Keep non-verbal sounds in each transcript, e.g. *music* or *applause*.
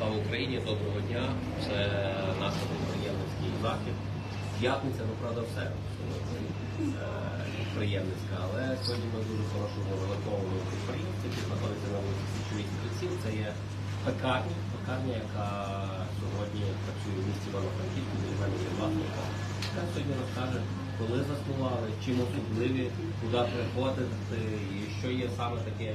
Слава Україні, доброго дня. Це наш підприємницький захід. П'ятниця, ну правда, все е, підприємницька, але сьогодні ми дуже хорошому великому підприємстві, який знаходиться на вулиці Січовій Стрільців. Це є пекарня, пекарня, яка сьогодні працює в місті Івано-Франківську, де є власника. Яка сьогодні розкаже, коли заснували, чим особливі, куди приходити і що є саме таке,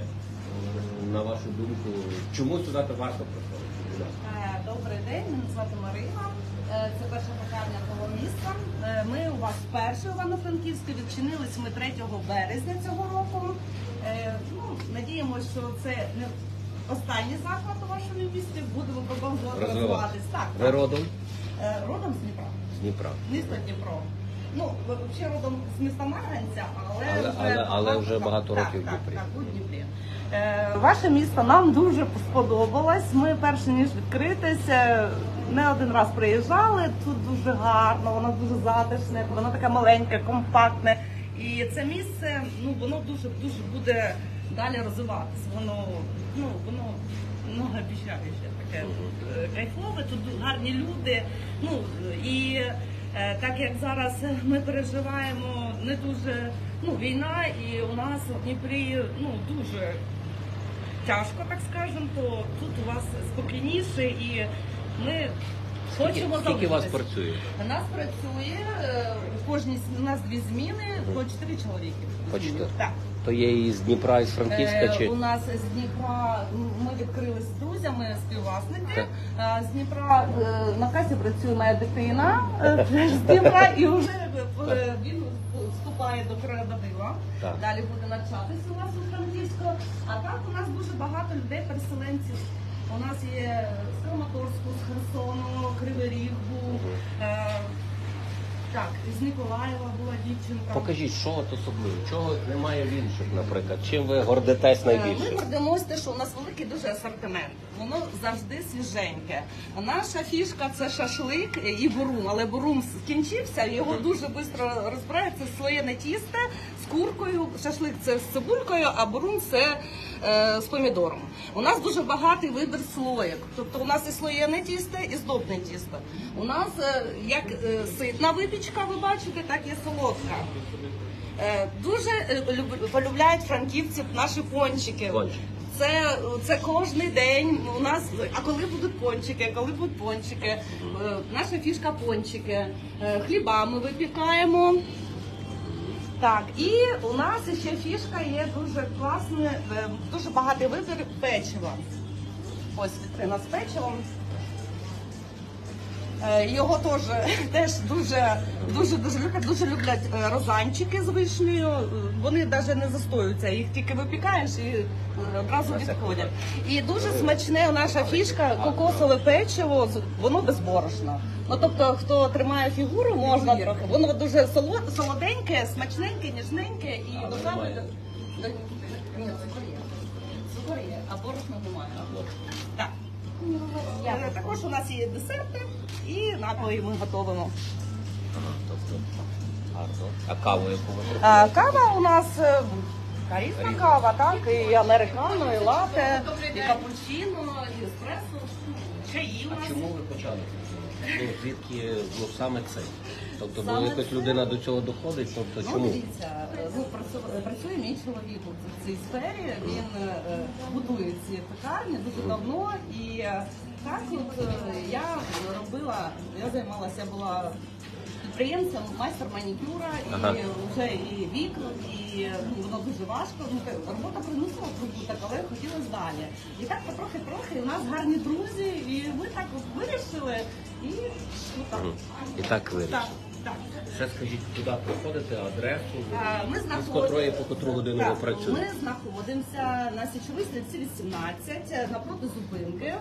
на вашу думку, чому сюди варто приходити? Е, Добрий день, мене звати Марина. Е, Це перша пекарня того міста. Е, Ми у вас вперше у Івано-Франківську відчинились ми 3 березня цього року. Ну, надіємося, що це не останній заклад у вашому місті. Будемо продовжувати Розвиватись. розвиватись. Так, Ви родом родом з Дніпра. з Дніпра. Місто Дніпро. Ну, взагалі родом з міста Марганця, але, Але- але- але вже багато так, років в Дніпрі. Так, у Дніпрі. Е, ваше місто нам дуже сподобалось. Ми перше ніж відкритися, не один раз приїжджали. Тут дуже гарно, воно дуже затишне, воно таке маленьке, компактне. І це місце, ну воно дуже дуже буде далі розвиватися. Воно ну воно многообіцяюче таке е, кайфове. Тут гарні люди. Ну і так як зараз ми переживаємо не дуже ну війна, і у нас в Дніпрі ну дуже тяжко, так скажемо, то тут у вас спокійніше і ми хочемо Скільки вас працює? У нас працює е, у кожній у нас дві зміни по чотири чоловіки. По чотири? Так. То є із Дніпра, із Франківська Е, чи У нас з Дніпра ми відкрили з друзями, співвласники. Так. Е, З Дніпра е, на касі працює моя дитина *laughs* з Дніпра і вже він вступає до. Так. Далі буде навчатися у нас у Франківську. А так у нас дуже багато людей, переселенців. У нас є з Краматорську, з Херсону, Кривий Ріг Так, з Ніколаєва була дівчинка. Покажіть, що от особливо, чого немає в інших, наприклад. Чим ви гордитесь Е, Ми гордимося, те, що у нас великий дуже асортимент. Воно завжди свіженьке. Наша фішка це шашлик і бурум, але бурум скінчився, його дуже швидко розбирається слоєне тісто з куркою. Шашлик це з цибулькою, а бурум це е, з помідором. У нас дуже багатий вибір слоїк. Тобто у нас і слоєне тісто, і здобне тісто. У нас е, як е, ситна випічка, ви бачите, так і солодка. Е, Дуже е, полюбляють франківці наші пончики. Це, це кожний день у нас. А коли будуть пончики? Коли будуть пончики? Е, Наша фішка пончики. Хліба ми випікаємо. Так, і у нас ще фішка є дуже класна, дуже багатий вибір печива. Ось вітрина з печивом. Е, Його теж *laughs* теж дуже дуже дуже люблять. Дуже люблять е, розанчики з вишнею. Вони навіть не застоюються. Їх тільки випікаєш і е, одразу відходять. І дуже смачне наша фішка кокосове печиво. Воно безборошно. Ну тобто, хто тримає фігуру, можна трохи. Воно дуже соло- солоденьке, смачненьке, ніжненьке і А, душа немає? цукор є. А борошно немає. Так. Також у нас є десерти і напої ми готовимо. Ага, тобто гарно. А каву яку ви А, кава у нас е, кава, так, і американо, і лате, і капучино, і еспресо, чаї у А нас. чому ви почали? Ну, звідки ну, саме це? Тобто, бо Саме якось це? людина до цього доходить, тобто Ну, чому? дивіться, е, ну, працю- працює мій чоловік у цій сфері. Він е, будує ці пекарні дуже давно. І е, так от е, я робила, я займалася, я була підприємцем, майстер манікюра, Ага. і вже і вік, і ну, воно дуже важко. Ну, робота приносила прибуток, але хотілося далі. І так потрохи-трохи у нас гарні друзі, і ми так от вирішили. І ну, так. І так вирішили. Так. Ще скажіть, куди приходите, адресу, Ми з котрої по котру годину ви працюєте? Ми знаходимося на Січовій стрільці 18 е, напроти зупинки.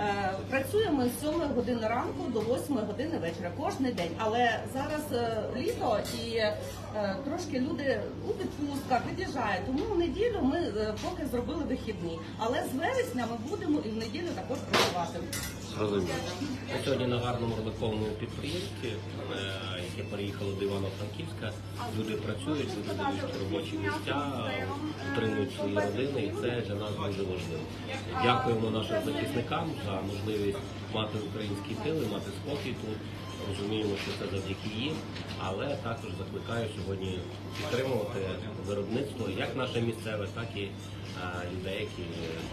Е, Працюємо з 7 години ранку до 8 години вечора кожен день. Але зараз е, літо і е, трошки люди у відпустках від'їжджають. Тому в неділю ми е, поки зробили вихідні. Але з вересня ми будемо і в неділю також працювати. Зрозуміло. Ми сьогодні на гарному реликовому підприємстві, е, яке переїхало до Івано-Франківська. Люди працюють, люди дають робочі місця, утримують свої родини, і це для нас дуже важливо. Дякуємо нашим захисникам за можливість мати український тил і мати спокій тут. Розуміємо, що це завдяки їм, але також закликаю сьогодні підтримувати виробництво як наше місцеве, так і е, людей, які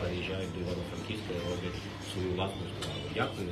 переїжджають до Івано-Франківська і роблять свою власну справу. Дякую!